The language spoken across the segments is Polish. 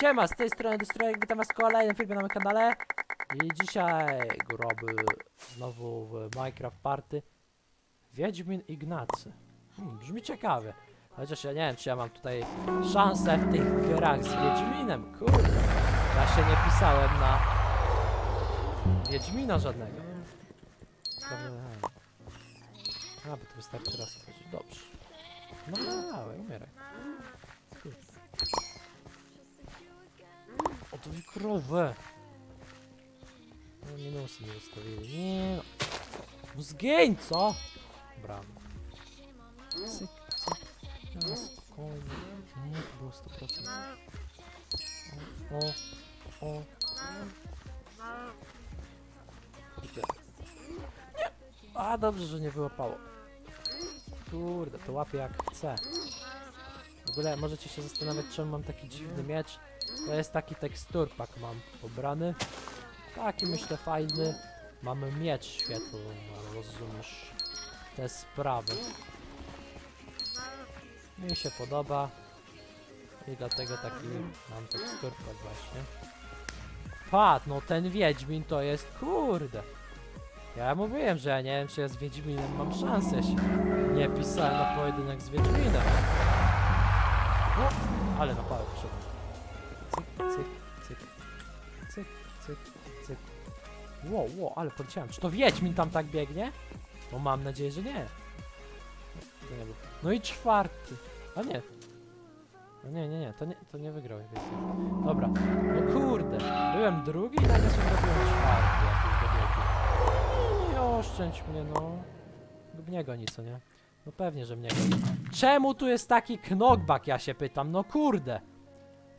Siema, z tej strony Destrojek, witam was w kolejnym filmie na moim kanale. I dzisiaj groby znowu w Minecraft Party. Wiedźmin Ignacy. Hmm, Brzmi ciekawie. Chociaż ja nie wiem, czy ja mam tutaj szansę w tych grach z Wiedźminem. Kurde, ja się nie pisałem na Wiedźmina żadnego. A, bo to wystarczy raz chodzić, dobrze. No dawaj, umieraj. Kurde. Wy krowę. No, minusy nie ustawili. Nie no. No zgień, co? Brawo. Cyk, cyk. No, spokojnie. Nie, to było 100%. O, o, o. Nie. A, dobrze, że nie wyłapało. Kurde, to łapię jak chcę. W ogóle możecie się zastanawiać, czemu mam taki dziwny miecz. To jest taki teksturpak mam pobrany. Taki myślę fajny. Mamy miecz świetlny, rozumiesz te sprawy. Mi się podoba. I dlatego taki mam teksturpak właśnie. Pat, no ten Wiedźmin to jest kurde. Ja mówiłem, że ja nie wiem czy ja z Wiedźminem mam szansę. Się nie pisałem na pojedynek z Wiedźminem. No, ale na pałę przyszedłem. Cyk, cyk, cyk, cyk, cyk. Wow, wow, ale poleciałem. Czy to Wiedźmin tam tak biegnie? No mam nadzieję, że nie. To nie był. No i czwarty. A nie. No nie, nie, nie, to nie, to nie wygrałeś. Dobra. No kurde. Byłem drugi i nagle sobie zrobiłem czwarty. No oszczędź mnie, no. Mnie goni, co nie? No pewnie, że mnie goni. Czemu tu jest taki knockback, ja się pytam? No kurde.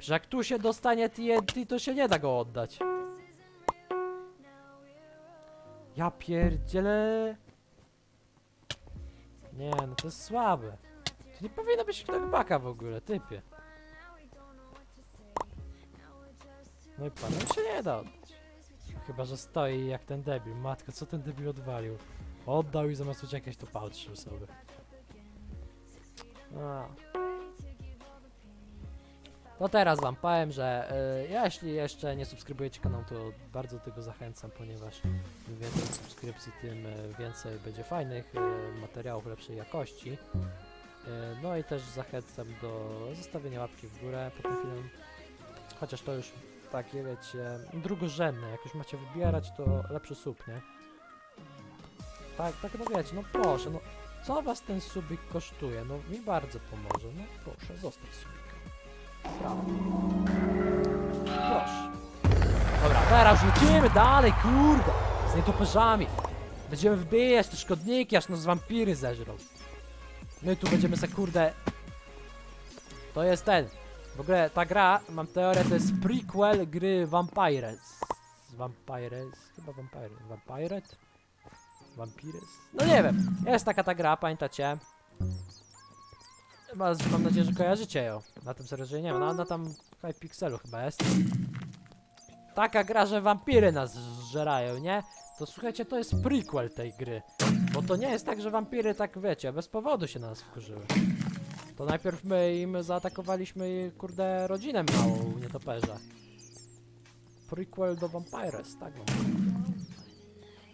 Przecież jak tu się dostanie TNT, to się nie da go oddać. Ja pierdzielę. Nie, no to jest słabe. To nie powinno być knockbacka w ogóle, typie. No i panem się nie da oddać. Chyba, że stoi jak ten debil. Matko, co ten debil odwalił? Oddał i zamiast uciekać to patrzył sobie. A. To teraz wam powiem, że y, jeśli jeszcze nie subskrybujecie kanału, to bardzo tego zachęcam, ponieważ im więcej subskrypcji, tym y, więcej będzie fajnych y, materiałów lepszej jakości. Y, no i też zachęcam do zostawienia łapki w górę po tym filmie. Chociaż to już takie, wiecie, drugorzędne. Jak już macie wybierać, to lepszy sub, nie? Tak, tak, no wiecie, no proszę, no co was ten subik kosztuje? No mi bardzo pomoże, no proszę, zostaw subika. Proszę. Dobra, teraz lecimy dalej, kurde! Z nietoperzami. Będziemy wbijać te szkodniki, aż nas wampiry zeżrą. My tu będziemy se, kurde... To jest ten. W ogóle ta gra, mam teorię, to jest prequel gry Vampires. Vampires? Chyba Vampire. Vampiret? Vampires? No nie wiem. Jest taka ta gra, pamiętacie? Mam, mam nadzieję, że kojarzycie ją. Na tym serwerze nie wiem, no ona tam w Hypixelu chyba jest. Taka gra, że wampiry nas zżerają, nie? To słuchajcie, to jest prequel tej gry. Bo to nie jest tak, że wampiry tak, wiecie, bez powodu się na nas wkurzyły. To najpierw my im zaatakowaliśmy, kurde, rodzinę małą nietoperza. Prequel do Vampires, tak mam.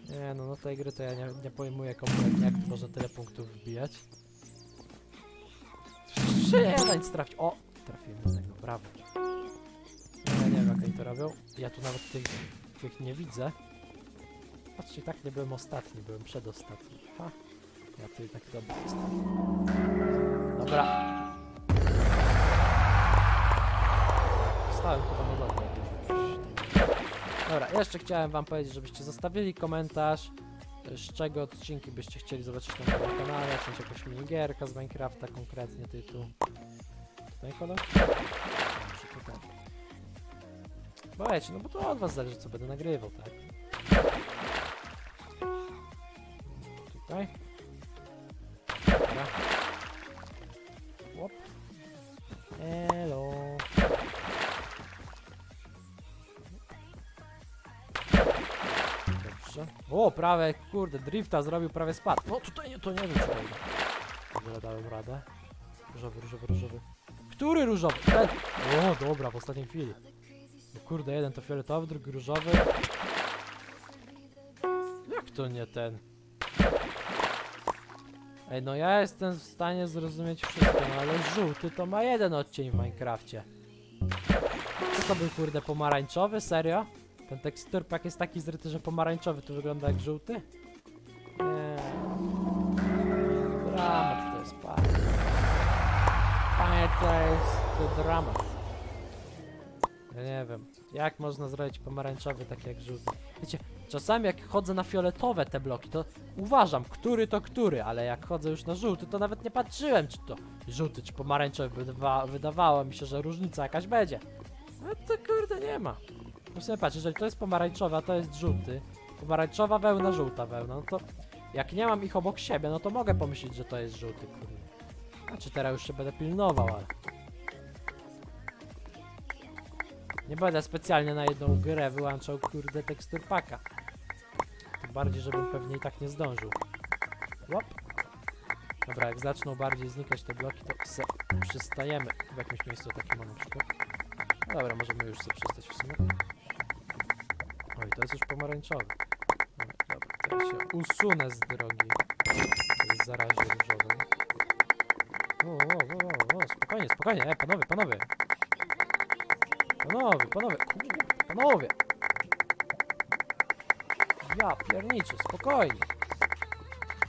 Nie no, no tej gry to ja nie, nie pojmuję kompletnie, jak można tyle punktów wbijać. Nic trafić. O! Trafiłem tego, brawo. Ja nie wiem jak oni to robią. Ja tu nawet tych, tych nie widzę. Patrzcie, tak nie byłem ostatni, byłem przedostatni. Ha! Ja tu i tak dobry jestem. Dobra. Stałem chyba na dole. Dobra, jeszcze chciałem wam powiedzieć, żebyście zostawili komentarz, z czego odcinki byście chcieli zobaczyć na moim kanale, w sensie jakaś minigierka z Minecrafta, konkretnie tytuł. Tutaj kolor? Dobrze, tutaj. Bo wiecie, no bo to od was zależy, co będę nagrywał, tak? Tutaj. O, prawie, kurde, drifta zrobił, prawie spadł. No tutaj nie, to nie wiem, czy będzie. Dobra, dałem radę. Różowy, różowy, różowy. Który różowy? Ten. O, dobra, w ostatniej chwili. No kurde, jeden to fioletowy, drugi różowy. Jak to nie ten? Ej, no ja jestem w stanie zrozumieć wszystko, no ale żółty to ma jeden odcień w Minecrafcie. Co to był kurde pomarańczowy? Serio? Ten teksturpak jest taki zryty, że pomarańczowy tu wygląda jak żółty? Nie. Dramat to jest, panie. Panie, to jest to dramat. Ja nie wiem, jak można zrobić pomarańczowy tak jak żółty. Wiecie, czasami jak chodzę na fioletowe te bloki, to uważam, który to który, ale jak chodzę już na żółty, to nawet nie patrzyłem, czy to żółty, czy pomarańczowy. Wydawa wydawało mi się, że różnica jakaś będzie. No to kurde nie ma. No sobie patrz, jeżeli to jest pomarańczowy, a to jest żółty, pomarańczowa wełna, żółta wełna, no to jak nie mam ich obok siebie, no to mogę pomyśleć, że to jest żółty, kurde. Znaczy teraz już się będę pilnował, ale... Nie będę specjalnie na jedną grę wyłączał, kurde, tekstur paka. Tym bardziej, żebym pewnie i tak nie zdążył. Łop. Dobra, jak zaczną bardziej znikać te bloki, to se przystajemy w jakimś miejscu takim na przykład. No dobra, możemy już sobie przystać w sumie. To jest już pomarańczowy. Dobra, dobra, to ja się usunę z drogi. tej zarazie różowej. O, o, o, o, spokojnie, spokojnie, e, panowie, panowie. Panowie, panowie, kurde, panowie. Ja pierniczy, spokojnie.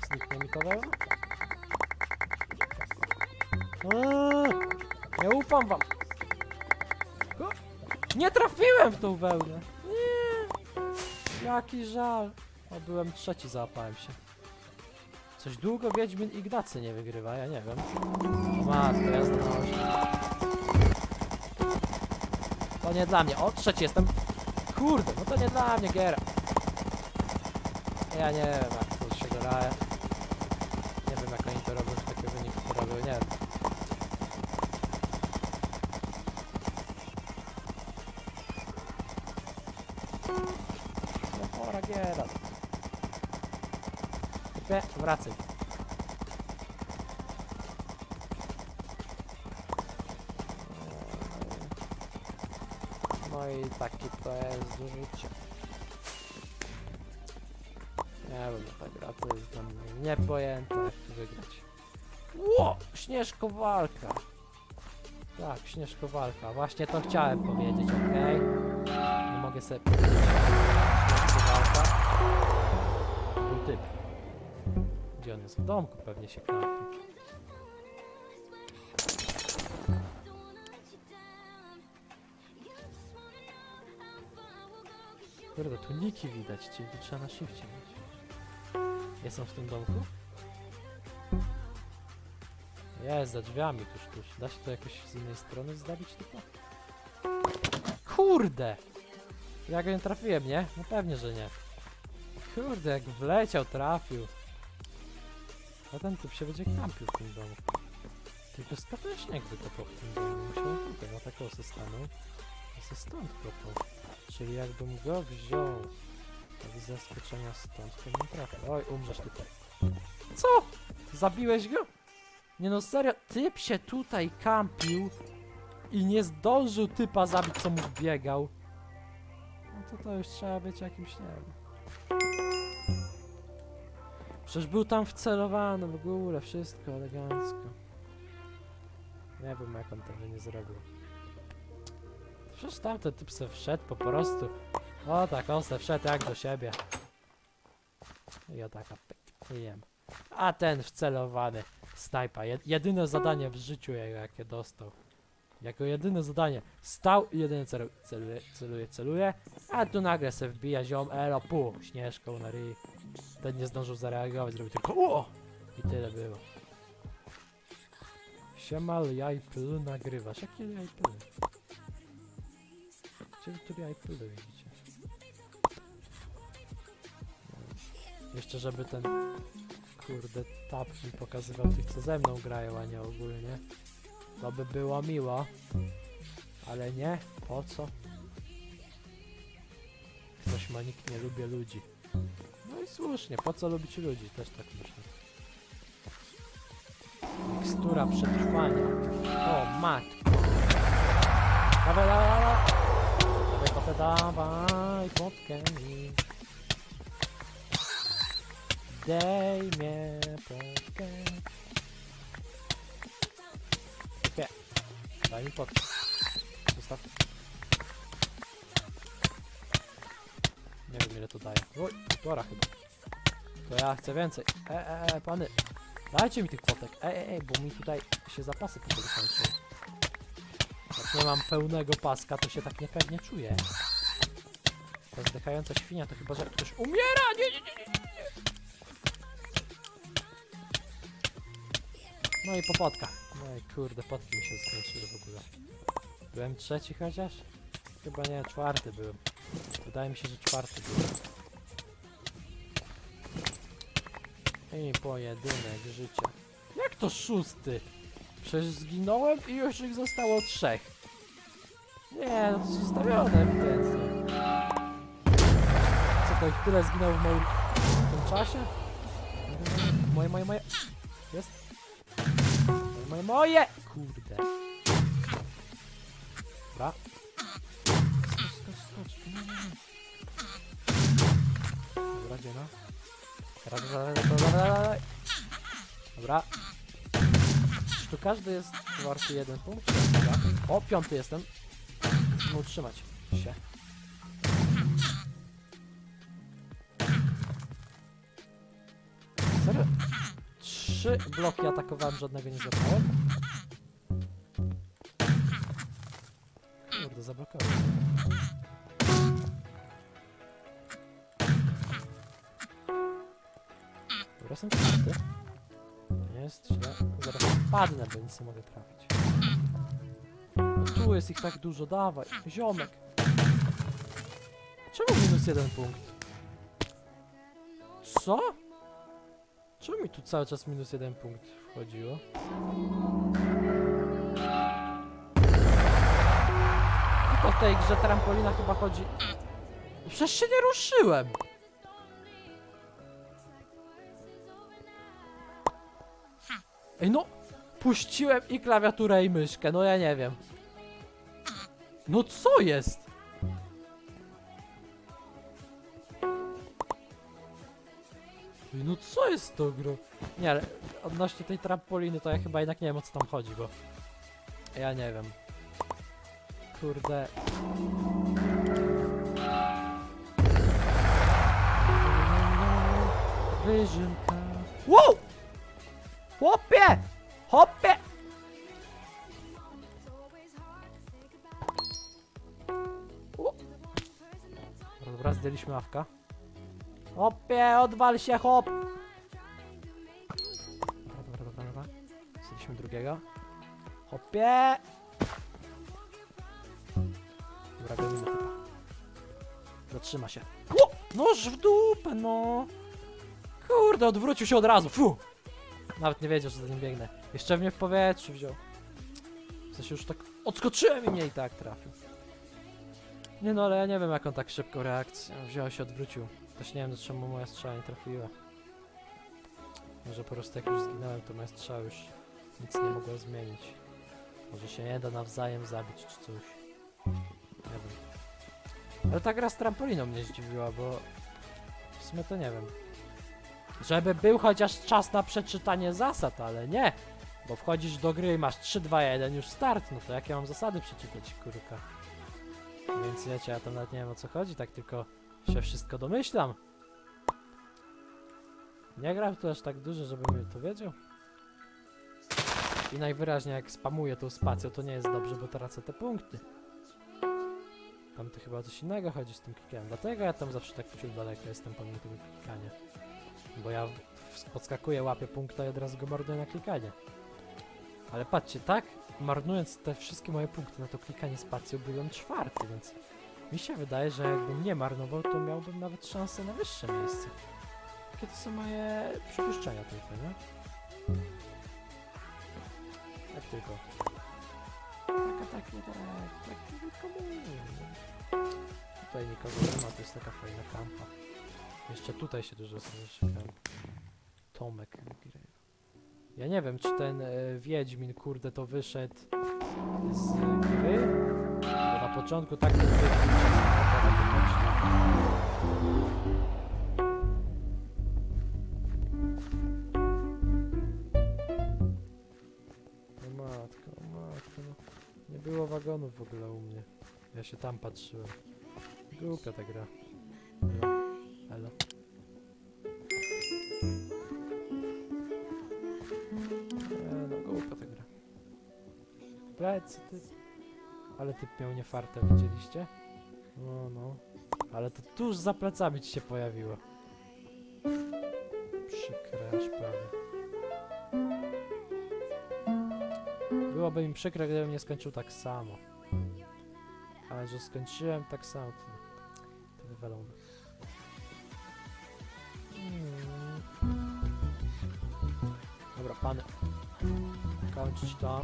Zniknie mi to? Eee, Nie ufam wam. Nie trafiłem w tą wełnę. Jaki żal. O, byłem trzeci, załapałem się. Coś długo Wiedźmin Ignacy nie wygrywa, ja nie wiem. O matko, jazda na. To nie dla mnie. O, trzeci jestem. Kurde, no to nie dla mnie giera. Ja nie wiem jak to się graje. Nie wiem jak oni to robią, że takie wyniki to nie wiem. No pora giera. Typie, wracaj. No i taki to jest życie. Nie wiem, ta gra to jest dla mnie niepojęte jak tu wygrać. Ło! Śnieżkowalka! Tak, śnieżkowalka. Właśnie to chciałem powiedzieć, okej? Nie mogę sobie powiedzieć. Śnieżkowalka. Typ. Gdzie on jest? W domku pewnie się kampi. Kurde, tu niki widać, czyli tu trzeba na shifcie mieć. Jestem w tym domku? Jest, za drzwiami tuż, tuż. Da się to jakoś z innej strony zdobyć tylko? Kurde! Ja go nie trafiłem, nie? No pewnie, że nie. Kurde, jak wleciał, trafił. A ten typ się będzie kampił w tym domu. Tylko statecznie jakby kopał w tym domu. Musiałem tutaj na taką systemu. A se stąd kopał. Czyli jakbym go wziął tak z zaskoczenia stąd, to nie trafię. Oj, umrzesz tutaj. Co? Zabiłeś go? Nie no serio, typ się tutaj kampił i nie zdążył typa zabić, co mu wbiegał. No to to już trzeba być jakimś, nie wiem. Przecież był tam wcelowany w ogóle, wszystko elegancko. Nie wiem jak on tego nie zrobił. Przecież tamten typ se wszedł po prostu. O tak, on se wszedł jak do siebie. I ja taka jem. A ten wcelowany snajpa. Jed jedyne zadanie w życiu, jak- jakie dostał. Jako jedyne zadanie. Stał i jedynie celu celuje, celuje, celuje. A tu nagle se wbija ziom, elo, pu, śnieżką na ryj. Ten nie zdążył zareagować, zrobił tylko o! I tyle było. Siemal jajpl nagrywasz. Jakie jajpl? Gdzie wy tu jajpl widzicie? Jeszcze żeby ten kurde tap mi pokazywał tych co ze mną grają, a nie ogólnie. To by było miło. Ale nie, po co? Ktoś ma nikt nie lubię ludzi. Słusznie, po co lubić ludzi? Też tak myślę. Mikstura przetrwania. O, matko. Dawaj, dawaj, dawaj. Dawaj, potę, dawaj, potkę mi. Dej mnie potkę. Nie. Daj mi potkę. Zostaw. Ile to daje. Oj, półtora chyba. To ja chcę więcej. E, e, e, pany. Dajcie mi tych potek. Ej, ej, ej, bo mi tutaj się zapasy kończą. Jak nie mam pełnego paska, to się tak niepewnie czuję. Ta zdechająca świnia to chyba, że ktoś umiera! Nie, nie, nie, nie. No i po potkach. No i kurde, potki mi się skończyły w ogóle. Byłem trzeci chociaż? Chyba nie, czwarty byłem. Wydaje mi się, że czwarty byłem. I pojedynek życia. Jak to szósty? Przecież zginąłem i już ich zostało trzech. Nie, no to zostawione ewidentnie. Co to ich tyle zginęło w moim w tym czasie? Moje, moje, moje. Jest? Moje, moje, moje! Kurde. Dobra, gdzie no? Teraz, dobra, dobra, dobra, dobra. Tu każdy jest warty jeden punkt? Dobra. O, piąty jestem. Musimy utrzymać się. Serio? Trzy bloki atakowałem, żadnego nie złapałem. Kurde, zablokowałem. Czwarty. Nie jest źle. Zaraz spadnę, bo nic nie mogę trafić. No tu jest ich tak dużo, dawaj. Ziomek. Czemu minus jeden punkt? Co? Czemu mi tu cały czas minus jeden punkt wchodziło? Tylko w tej grze trampolina chyba chodzi... Przecież się nie ruszyłem! Ej no! Puściłem i klawiaturę i myszkę, no ja nie wiem. No co jest? Ej, No co jest z tą grą? Nie, ale odnośnie tej trampoliny to ja chyba jednak nie wiem o co tam chodzi, bo... Ja nie wiem. Kurde. Wyżynka. Wow! Chłopie! Hopie! O. Dobra, zdjęliśmy awka. Hopie, odwal się, hop! Dobra, dobra, dobra, dobra. Zdjęliśmy drugiego. Hopie! Dobra, gonimy typa. Zatrzyma się. O! Noż w dupę, no! Kurde, odwrócił się od razu, fu! Nawet nie wiedział, że za nim biegnę. Jeszcze mnie w powietrzu wziął. W sensie już tak odskoczyłem i mnie i tak trafił. Nie no, ale ja nie wiem jak on tak szybko reakcję wziął się, odwrócił. Też nie wiem, czemu moja strzała nie trafiła. Może po prostu jak już zginąłem, to moja strzała już nic nie mogła zmienić. Może się nie da nawzajem zabić czy coś. Nie wiem. Ale ta gra z trampoliną mnie zdziwiła, bo w sumie to nie wiem. Żeby był chociaż czas na przeczytanie zasad, ale nie. Bo wchodzisz do gry i masz 3, 2, 1 już start, no to jakie mam zasady przeczytać, kurka. Więc wiecie, ja tam nawet nie wiem o co chodzi, tak tylko się wszystko domyślam. Nie gram tu aż tak dużo, żebym to wiedział. I najwyraźniej jak spamuję tą spacją, to nie jest dobrze, bo tracę te punkty. Tam to chyba o coś innego chodzi z tym klikiem. Dlatego ja tam zawsze tak wciul daleko jestem pomimo tego klikania. Bo ja podskakuję, łapię punkta i od razu go marnuję na klikanie. Ale patrzcie, tak? Marnując te wszystkie moje punkty na to klikanie spacją, byłem czwarty, więc mi się wydaje, że jakbym nie marnował, to miałbym nawet szansę na wyższe miejsce. Takie to są moje przypuszczenia tylko, nie? Jak tylko. Taka, tak, nie tak, tak tylko mówię. Tutaj nikogo nie ma, to jest taka fajna kampa. Jeszcze tutaj się dużo zaczekałem. Tomek Grave. Ja nie wiem, czy ten e, Wiedźmin, kurde, to wyszedł z gry, bo na początku tak to No matko, matko. Nie było wagonów w ogóle u mnie. Ja się tam patrzyłem. Głupia ta gra. No. Plecy, ty. Ale typ miał niefartę, widzieliście? No, no. Ale to tuż za plecami ci się pojawiło. Przykre aż prawie. Byłoby mi przykre, gdybym nie skończył tak samo. Ale że skończyłem tak samo, to, to wywalone. Mm. Dobra, pany. Kończyć to.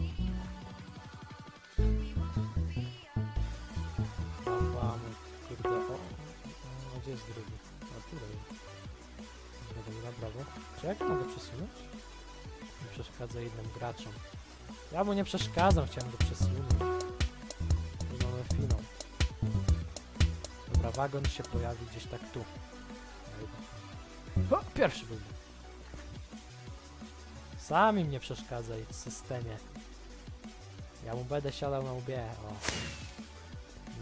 Gdzie jest drugi? A tutaj. Dobra, dobra, brawo. Czy jak ja mogę przesunąć? Nie przeszkadza innym graczom. Ja mu nie przeszkadzam, chciałem go przesunąć. Mamy finał. Dobra, wagon się pojawi gdzieś tak tu. O, pierwszy był. Sami mnie przeszkadzaj w systemie. Ja mu będę siadał na łbie. O.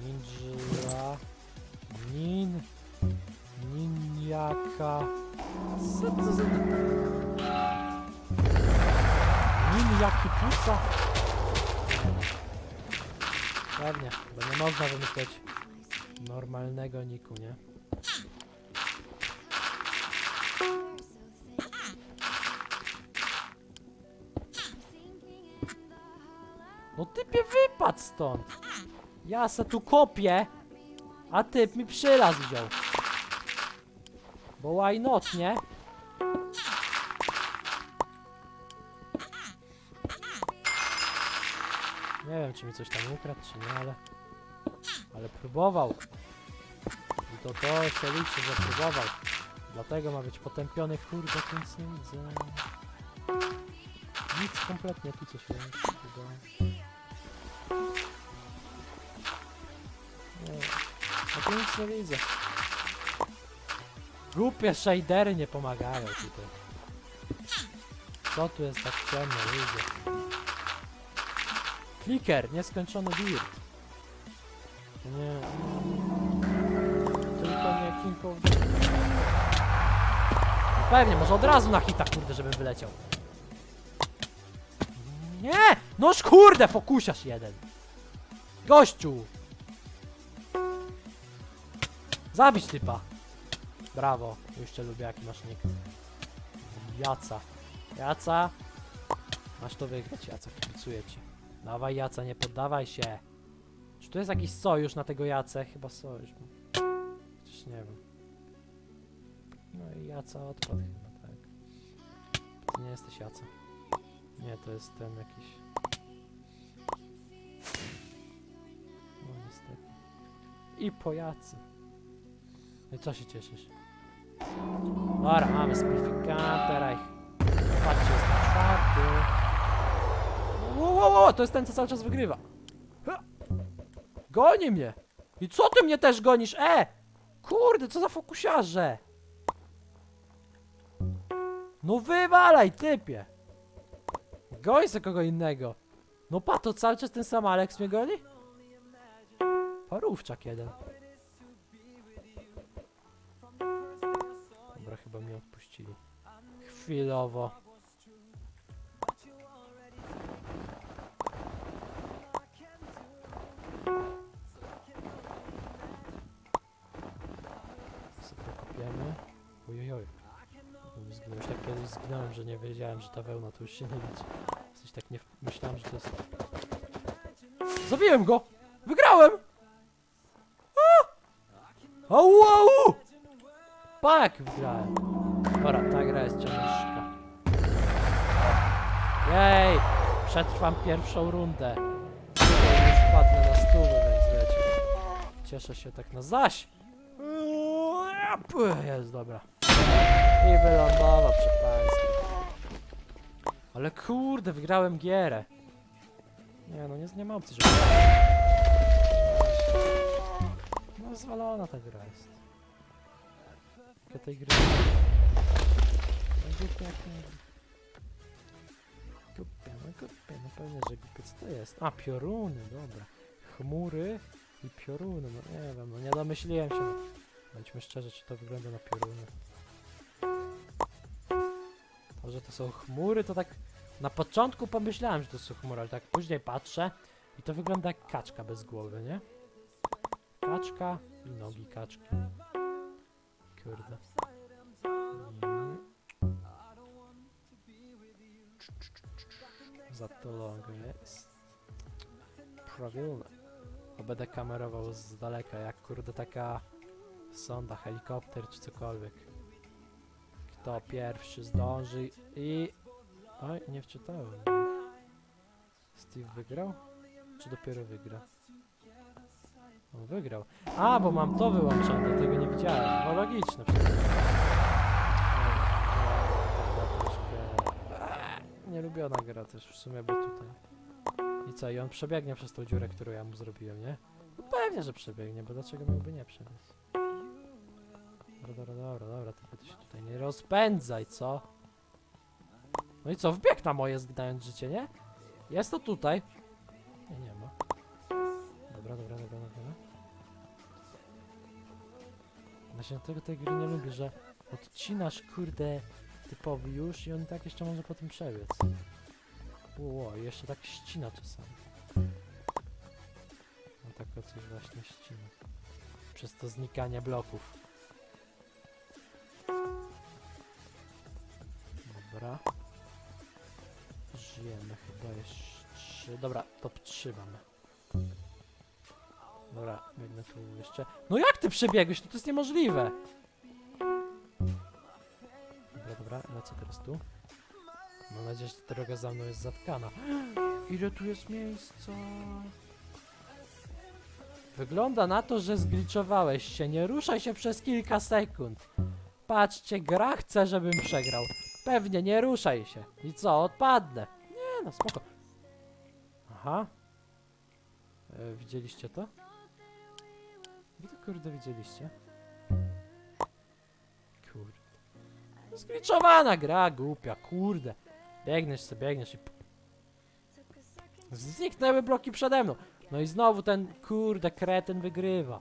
Ninja. Nin. Ninjaka. Co to za... Ninjaki pusa. Pewnie, bo nie można wymyśleć normalnego niku, nie? No typie wypadł stąd! Ja se tu kopię, a typ mi przyraz wziął. Bo why not, nie? Nie wiem, czy mi coś tam ukradł, czy nie, ale... Ale próbował. I to to się liczy, że próbował. Dlatego ma być potępiony, kurde, tu nic nie widzę. Nic kompletnie, tu coś jest. Nie, no tu nic nie widzę. Głupie shadery nie pomagają tutaj. Co tu jest tak ciemno, ludzie? Kliker, nieskończony dirt. Nie. Tylko nie King of the... Pewnie, może od razu na hita, kurde, żebym wyleciał. Nie! Noż kurde, fokusiarz jeden. Gościu! Zabić typa. Brawo, jeszcze lubię jaki masz nick. Jaca. Jaca. Masz to wygrać, Jaca, kibicuję ci. Dawaj Jaca, nie poddawaj się. Czy tu jest jakiś sojusz na tego Jacę? Chyba sojusz. Chociaż nie wiem. No i Jaca odpadł chyba, tak. Ty nie jesteś Jaca. Nie, to jest ten jakiś... No niestety. I po Jacy. No i co się cieszysz? Dobra, mamy splifikatoraj. Patrzcie, jest czwarty. Wow, wow, wow, to jest ten, co cały czas wygrywa. Goni mnie! I co ty mnie też gonisz? E! Kurde, co za fokusiarze! No wywalaj, typie! Goń se kogo innego. No pa, to cały czas ten sam Alex mnie goni? Parówczak jeden. Chyba mnie odpuścili. Chwilowo. Sobie kopiemy. Ojojoj. Już tak kiedyś zginąłem, że nie wiedziałem, że ta wełna to już się nie liczy. Coś tak nie... Myślałem, że to jest... Zabiłem go! Wygrałem! A! Au! Pak wygrałem. Dobra, ta gra jest ciężka. Jej! Przetrwam pierwszą rundę. Drugiej już padnę na stówę, więc wiecie. Cieszę się tak na zaś. Jest dobra. I wylądował, proszę państwa. Ale kurde, wygrałem gierę. Nie no, nie, nie ma opcji, żeby... No zwalona ta gra jest. Ja tej gry... No nie... Głupia, no głupia, no pewnie, że głupia. Co to jest? A, pioruny, dobra. Chmury i pioruny, no nie wiem, no nie domyśliłem się. Bądźmy szczerzy, czy to wygląda na pioruny. To, że to są chmury, to tak na początku pomyślałem, że to są chmury, ale tak później patrzę i to wygląda jak kaczka bez głowy, nie? Kaczka i nogi kaczki. Kurde. Za to longo jest. Prawilne. Bo będę kamerował z daleka, jak kurde taka sonda, helikopter czy cokolwiek. Kto pierwszy zdąży i... Oj, nie wczytałem. Steve wygrał? Czy dopiero wygra? On wygrał. A, bo mam to wyłączone, tego nie widziałem. No logiczne przecież. Nielubiona gra też w sumie, bo tutaj... I co, i on przebiegnie przez tą dziurę, którą ja mu zrobiłem, nie? No pewnie, że przebiegnie, bo dlaczego miałby nie przebiec? Dobra, dobra, dobra, dobra, tylko ty się tutaj nie rozpędzaj, co? No i co, wbieg na moje, zgnając życie, nie? Jest to tutaj. Nie, nie ma. Dobra, dobra, dobra, dobra. Właśnie tego tej gry nie lubię, że odcinasz, kurde, typowy już i on tak jeszcze może po tym przebiec. Ło, jeszcze tak ścina czasami. No tak coś właśnie ścina. Przez to znikanie bloków. Dobra. Żyjemy chyba jeszcze. Dobra, top 3 mamy. Dobra, biegnę tu jeszcze. No jak ty przebiegłeś? No to jest niemożliwe! Dobra, dobra, lecę teraz tu. Mam nadzieję, że ta droga za mną jest zatkana. Ile tu jest miejsca? Wygląda na to, że zgliczowałeś się. Nie ruszaj się przez kilka sekund. Patrzcie, gra chce, żebym przegrał. Pewnie, nie ruszaj się. I co, odpadnę. Nie no, spoko. Aha. E, widzieliście to? Wy to kurde widzieliście? Kurde. Zgliczowana gra, głupia, kurde. Biegniesz sobie, biegniesz i... Zniknęły bloki przede mną. No i znowu ten, kurde, kretyn wygrywa.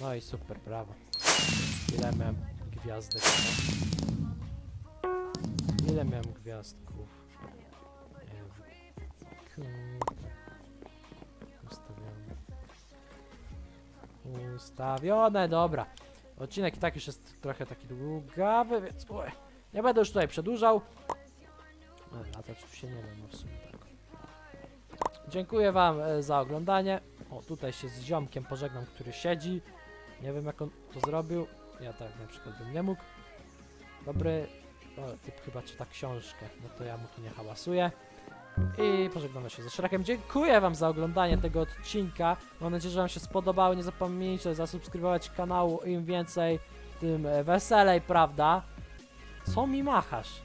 No i super, brawo. Ile miałem gwiazdek, no? Ile miałem gwiazdków? Kurde. Ustawione, dobra. Odcinek i tak już jest trochę taki długawy, więc oj, nie będę już tutaj przedłużał. Latać tu się nie wiem, no w sumie tak. Dziękuję wam e, za oglądanie. O, tutaj się z ziomkiem pożegnam, który siedzi. Nie wiem jak on to zrobił. Ja tak na przykład bym nie mógł. Dobry. O, typ chyba czyta książkę. No to ja mu tu nie hałasuję. I pożegnamy się ze Szrekiem. Dziękuję wam za oglądanie tego odcinka. Mam nadzieję, że wam się spodobało. Nie zapomnijcie zasubskrybować kanału. Im więcej, tym e, weselej, prawda? Co mi machasz?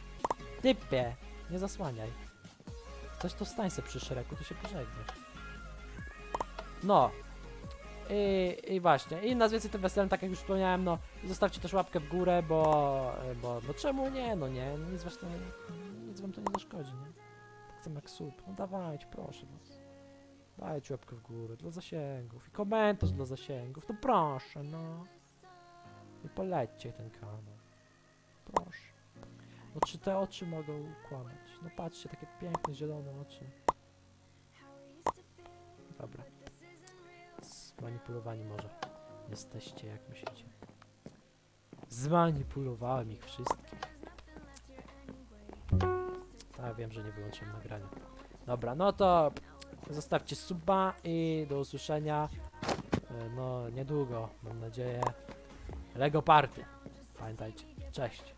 Typie, nie zasłaniaj. Coś to stań se przy Szreku, to się pożegnasz. No. I, I właśnie, i nas więcej tym weselem, tak jak już wspomniałem, no zostawcie też łapkę w górę, bo, bo, bo czemu nie, no nie, nic, właśnie, nic wam to nie zaszkodzi, nie? Samo jak no dawajcie, proszę was. Dajcie łapkę w górę dla zasięgów i komentarz dla zasięgów, no proszę, no. I polećcie ten kanał. Proszę. No czy te oczy mogą kłamać? No patrzcie, takie piękne, zielone oczy. Dobra. Zmanipulowani może. Jesteście jak myślicie. Zmanipulowałem ich wszystkich. Tak, wiem, że nie wyłączyłem nagrania. Dobra, no to zostawcie suba i do usłyszenia. e, No, niedługo, mam nadzieję. Lego Party. Pamiętajcie. Cześć.